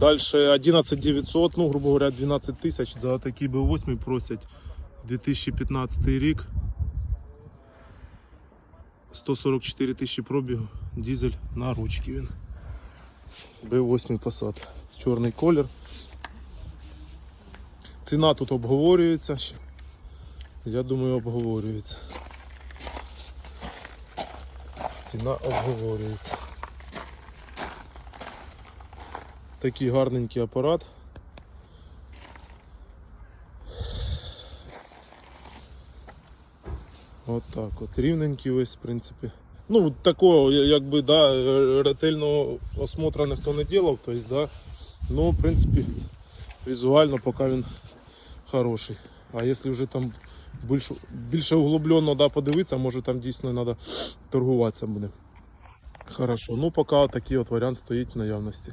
Дальше 11 900, ну, грубо говоря, 12 тисяч за такий B8 просять 2015 рік. 144 тисячі пробігу, дизель на ручки він. B8 Passat. Чорний колір. Ціна тут обговорюється. Я думаю, обговорюється. Ціна обговорюється. Такий гарненький апарат. От так от. Рівненький весь, в принципі. Ну, такого, якби, да, ретельного осмотра ніхто не робив, тобто, да. Ну, в принципі, візуально поки він хороший. А якщо вже там більш, більше углублено да, подивитися, може там дійсно треба торгуватися буде. Хорошо. Ну, поки такий от варіант стоїть в наявності.